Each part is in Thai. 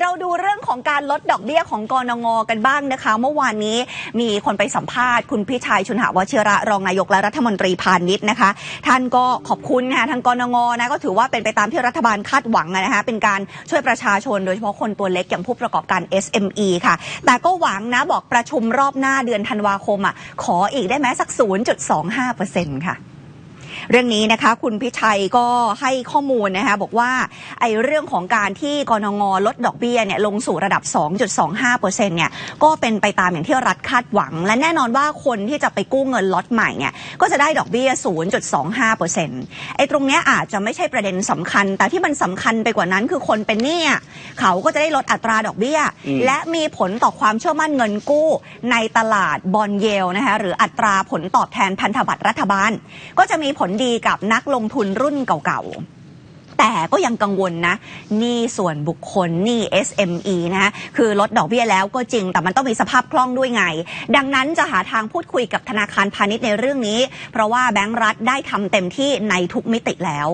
เราดูเรื่องของการลดดอกเบี้ยของกรงงกันบ้างนะคะ เมื่อวานนี้มีคนไปสัมภาษณ์คุณพิชัยชุนหาวชิระรองนายกและรัฐมนตรีพาณิชย์นะคะ ท่านก็ขอบคุณนะคะทางกรงงนะก็ถือว่าเป็นไปตามที่รัฐบาลคาดหวังนะคะเป็นการช่วยประชาชนโดยเฉพาะคนตัวเล็กอย่างผู้ประกอบการ SME ค่ะ แต่ก็หวังนะบอกประชุมรอบหน้าเดือนธันวาคมอะขออีกได้ไหมสัก 0.25%ค่ะ เรื่องนี้นะคะ คุณพิชัยก็ให้ข้อมูลนะคะบอกว่าไอ้เรื่องของการที่กรงงลดดอกเบี้ยเนี่ยลงสู่ระดับ 2.25%เนี่ยก็เป็นไปตามอย่างที่รัฐคาดหวัง และแน่นอนว่าคนที่จะไปกู้เงินล็อตใหม่เนี่ยก็จะได้ดอกเบี้ย 0.25%ไอ้ตรงเนี้ยอาจจะไม่ใช่ประเด็นสำคัญ แต่ที่มันสำคัญไปกว่านั้นคือคนเป็นหนี้อะเขาก็จะได้ลดอัตราดอกเบี้ยอืมและมีผลต่อความเชื่อมั่นเงินกู้ในตลาดบอลเยลนะคะหรืออัตราผลตอบแทนพันธบัตรรัฐบาล ก็จะมีผลดีกับนักลงทุนรุ่นเก่า แต่ก็ยังกังวลนะหนี้ส่วนบุคคลหนี้ SME นะคือลดดอกเบี้ยแล้วก็จริง แต่มันต้องมีสภาพคล่องด้วยไง ดังนั้นจะหาทางพูดคุยกับธนาคารพาณิชย์ในเรื่องนี้ เพราะว่าแบงก์รัฐได้ทำเต็มที่ในทุกมิติแล้ว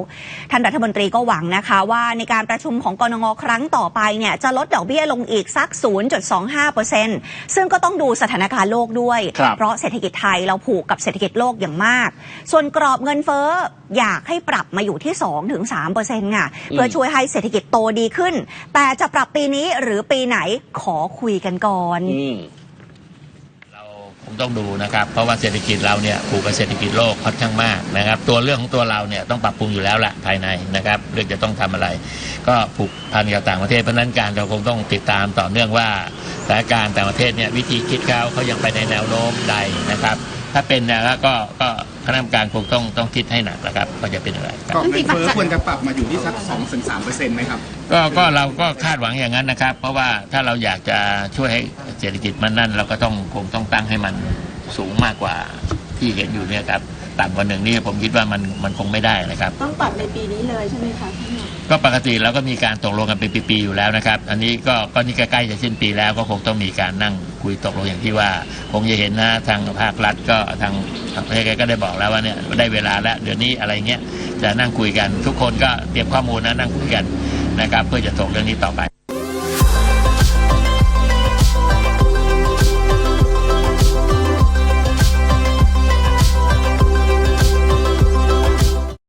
ท่านรัฐมนตรีก็หวังนะคะว่าในการประชุมของกรงงครั้งต่อไปเนี่ยจะลดดอกเบี้ยลงอีกสัก 0.25%ซึ่งก็ต้องดูสถานการณ์โลกด้วยครับเพราะเศรษฐกิจไทยเราผูกกับเศรษฐกิจโลกอย่างมาก ส่วนกรอบเงินเฟ้อ อยากให้ปรับมาอยู่ที่ 2-3%ค่ะ เพื่อช่วยให้เศรษฐกิจโตดีขึ้น แต่จะปรับปีนี้หรือปีไหนขอคุยกันก่อนอืมเราคงต้องดูนะครับ เพราะว่าเศรษฐกิจเราเนี่ยผูกกับเศรษฐกิจโลกค่อนข้างมากนะครับ ตัวเรื่องของตัวเราเนี่ยต้องปรับปรุงอยู่แล้วแหละภายในนะครับ เรื่องจะต้องทำอะไร ก็ผูกพันกับต่างประเทศเพราะฉะนั้นการเราคงต้องติดตามต่อเนื่องว่าสถานการณ์ต่างประเทศเนี่ยวิธีคิดเขาเขายังไปในแนวโน้มใดนะครับ ถ้าเป็นนะครับก็ก็ค ณะกรรมการคงต้องต้องคิดให้หนักนะครับว่าจะเป็นอะไรครับกรอบเงินเฟ้อควรจะปรับมาอยู่ที่สัก2-3%ถึง3เปอร์เซ็นต์ไหมครับ ก็ก็เราก็คาดหวังอย่างนั้นนะครับ เพราะว่าถ้าเราอยากจะช่วยให้เศรษฐกิจมันนั่น เราก็ต้องคงต้องตั้งให้มันสูงมากกว่าที่เห็นอยู่เนี่ยครับ ต่ำกว่าหนึ่งนี่ผมคิดว่ามันมันคงไม่ได้นะครับ ต้องปรับในปีนี้เลยใช่ไหมคะท่านก็ปกติเราก็มีการตกลงกันเป็นปีๆอยู่แล้วนะครับ อันนี้ก็ก็นี่ใกล้ๆจะสิ้นปีแล้วก็คงต้องมีการนั่งคุยตกลงอย่างที่ว่า คงจะเห็นนะทางภาครัฐก็ทางทางประเทศก็ได้บอกแล้วว่าเนี่ยได้เวลาแล้วเดี๋ยวนี้อะไรเงี้ยจะนั่งคุยกัน ทุกคนก็เตรียมข้อมูลนะนั่งคุยกันนะครับ เพื่อจะถกเรื่องนี้ต่อไป